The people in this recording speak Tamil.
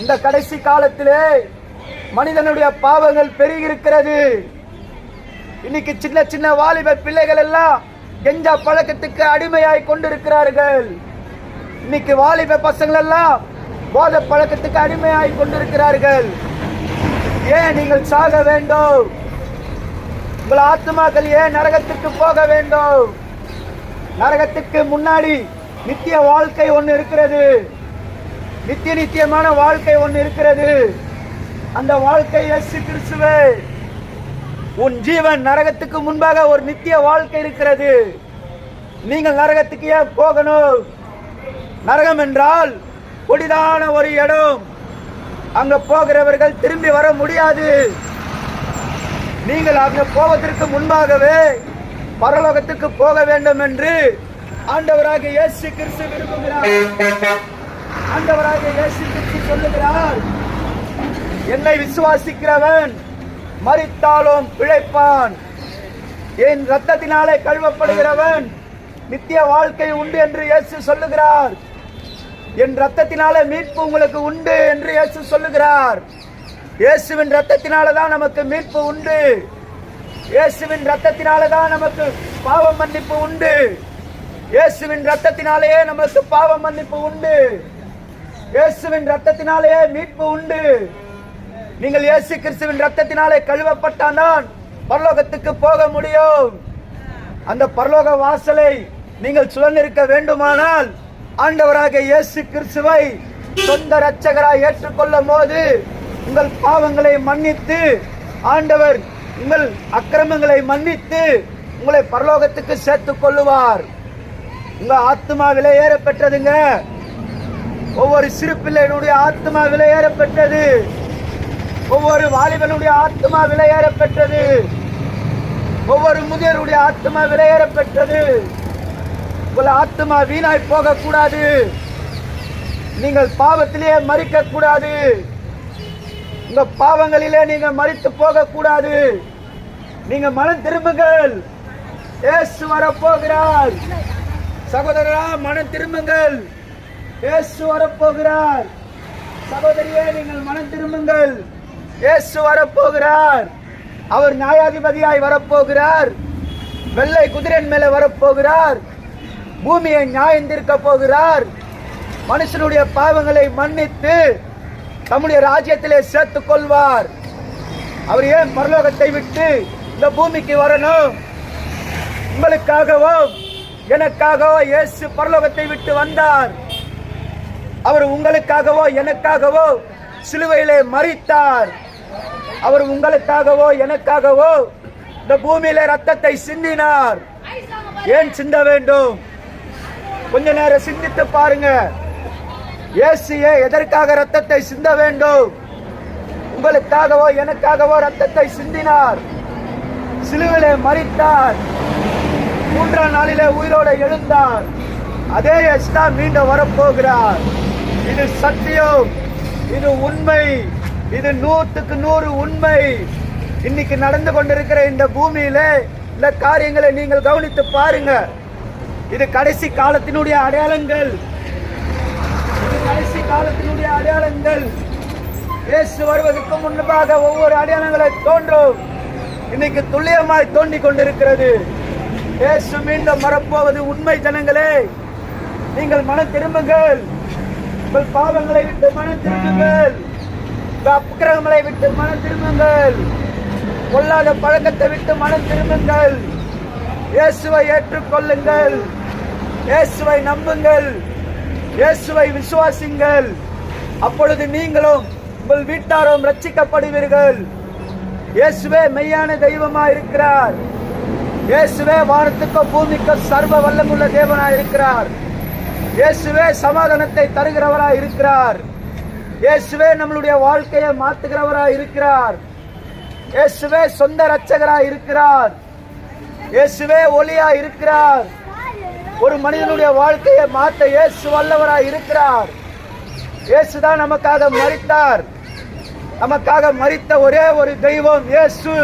இந்த கடைசி காலத்திலே மனிதனுடைய பாவங்கள் பெருகி இருக்கிறது இன்னைக்கு சின்ன சின்ன வாலிப பிள்ளைகள் எல்லாம் கெஞ்சா பழக்கத்துக்கு அடிமையாய் கொண்டிருக்கிறார்கள். இன்னைக்கு வாலிப பசங்கள் எல்லாம் போத பழக்கத்துக்கு அடிமையாய் கொண்டிருக்கிறார்கள். ஏன் நீங்கள் சாக வேண்டும்? உங்கள் ஆத்மாக்கள் ஏன் நரகத்துக்கு போக வேண்டும்? நரகத்துக்கு முன்னாடி நித்திய வாழ்க்கை ஒன்று இருக்கிறது. நித்திய நித்தியமான வாழ்க்கை ஒன்று இருக்கிறது. அந்த வாழ்க்கை இயேசு கிறிஸ்துவே உன் ஜீவன் நரகத்துக்கு முன்பாக ஒரு நித்திய வாழ்க்கை இருக்கிறது. நீங்கள் நரகத்துக்கு ஏன் போகணும்? நரகம் என்றால் கொடிதான ஒரு இடம். அங்க போகிறவர்கள் திரும்பி வர முடியாது. நீங்கள் அங்க போவதற்கு முன்பாகவே பரலோகத்துக்கு போக வேண்டும் என்று ஆண்டவராக இயேசு கிறிஸ்து விரும்புகிறார். ஆண்டவராக இயேசு கிறிஸ்து சொல்லுகிறார். என்னை விசுவாசிக்கிறவன் மறித்தாலும் பிழைப்பான். என் ரத்தத்தினாலே கழுவப்படுகிறவன் நித்திய வாழ்க்கை உண்டு என்று இயேசு சொல்லுகிறார். என் ரத்தத்தினாலே மீட்பு உங்களுக்கு உண்டு என்று இயேசு சொல்லுகிறார். இயேசுவின் ரத்தத்தினால தான் நமக்கு மீட்பு உண்டு. இயேசுவின் ரத்தத்தினால தான் நமக்கு பாவ மன்னிப்பு உண்டு. இயேசுவின் ரத்தத்தினாலேயே நமக்கு பாவ மன்னிப்பு உண்டு. இயேசுவின் ரத்தத்தினாலேயே மீட்பு உண்டு. நீங்கள் இயேசு கிறிஸ்துவின் ரத்தத்தினாலே கழுவப்பட்டால்தான் பரலோகத்துக்கு போக முடியும். அந்த பரலோக வாசலை நீங்கள் சுழந்திருக்க வேண்டுமானால் ஆண்டவராக இயேசு கிறிஸ்துவை சொந்த இரட்சகராய் ஏற்றுக்கொள்ளும் போது உங்கள் பாவங்களை மன்னித்து ஆண்டவர் உங்கள் அக்கிரமங்களை மன்னித்து உங்களை பரலோகத்துக்கு சேர்த்துக் கொள்ளுவார். உங்க ஆத்மாவிலே ஏற பெற்றதுங்க ஒவ்வொரு சிறு பிள்ளையினுடைய ஆத்மா விலையேறப்பட்டது. ஒவ்வொரு வாலிபனுடைய ஆத்மா விலையேறப்பட்டது. ஒவ்வொரு முதியருடைய ஆத்மா விலையேறப்பட்டது. உங்கள் ஆத்மா வீணாய் போகக்கூடாது. நீங்கள் பாவத்திலேயே மறிக்க கூடாது உங்க பாவங்களிலே நீங்க மறித்து போக கூடாது நீங்க மனம் திரும்புங்கள். இயேசு வரப்போகிறார். சகோதரா மனம் திரும்புங்கள். இயேசு வரப்போகிறார். சகோதரியே நீங்கள் மனம் திரும்புங்கள். இயேசு வரப்போகிறார். அவர் நியாயாதிபதியாய் வரப்போகிறார். வெள்ளை குதிரையின் மேல வரப்போகிறார். பூமியை நியாயம் தீர்க்க போகிறார். மனுஷனுடைய பாவங்களை மன்னித்து தம்முடைய ராஜ்யத்திலே சேர்த்துக் கொள்வார். அவர் ஏன் பரலோகத்தை விட்டு இந்த பூமிக்கு வரணும்? உங்களுக்காகவோ எனக்காகவோ இயேசு பரலோகத்தை விட்டு வந்தார். அவர் உங்களுக்காகவோ எனக்காகவோ சிலுவையிலே மறித்தார் அவர் உங்களுக்காகவோ எனக்காகவோ இந்த பூமியில ரத்தத்தை சிந்தினார். ஏன் சிந்த வேண்டும்? கொஞ்ச நேரம் சிந்தித்து பாருங்க. இயேசுயே எதற்காக ரத்தத்தை சிந்த வேண்டும்? உங்களுக்காகவோ எனக்காகவோ ரத்தத்தை சிந்தினார். சிலுவிலே மறித்தார் மூன்றாம் நாளிலே உயிரோட எழுந்தார். அதே எஸ்தா தான் மீண்டும் வரப்போகிறார். இது சத்தியம். இது உண்மை. இது நூற்றுக்கு நூறு உண்மை. இன்னைக்கு நடந்து கொண்டிருக்கிற இந்த பூமியில இந்த காரியங்களை நீங்கள் கவனித்து பாருங்க. இது கடைசி காலத்தினுடைய அடையாளங்கள். இது கடைசி காலத்தினுடைய அடையாளங்கள். இயேசு வருவதற்கு முன்பாக ஒவ்வொரு அடையாளங்களை தோன்றும். இன்னைக்கு துல்லியமாய் தோண்டி கொண்டிருக்கிறது. இயேசு மீண்டும் வரப்போவது உண்மை ஜனங்களே. நீங்கள் மனம் திரும்புங்கள். உங்கள் பாவங்களை விட்டு மனம் திரும்புங்கள். உங்கள் அக்கிரகங்களை விட்டு மனம் திரும்புங்கள். கொல்லாத பழக்கத்தை விட்டு மனம் திரும்புங்கள். இயேசுவை ஏற்றுக்கொள்ளுங்கள். இயேசுவை நம்புங்கள். இயேசுவை விசுவாசிங்கள். அப்பொழுது நீங்களும் உங்கள் வீட்டாரும் ரட்சிக்கப்படுவீர்கள். இயேசுவே மெய்யான தெய்வமா இருக்கிறார். இயேசுவே வானத்துக்கும் பூமிக்கும் சர்வ வல்லமுள்ள தேவனா இருக்கிறார். இயேசுவே சமாதானத்தை தருகிறவராய் இருக்கிறார். இயேசுவே நம்மளுடைய வாழ்க்கையை மாத்துகிறவராய் இருக்கிறார். இயேசுவே சொந்த ரட்சகராய் இருக்கிறார். இயேசுவே ஒளியா இருக்கிறார். ஒரு மனிதனுடைய வாழ்க்கையை மாற்ற இயேசு வல்லவராய் இருக்கிறார். இயேசுதான் நமக்காக மறித்தார் நமக்காக மறித்த ஒரே ஒரு தெய்வம் இயேசு.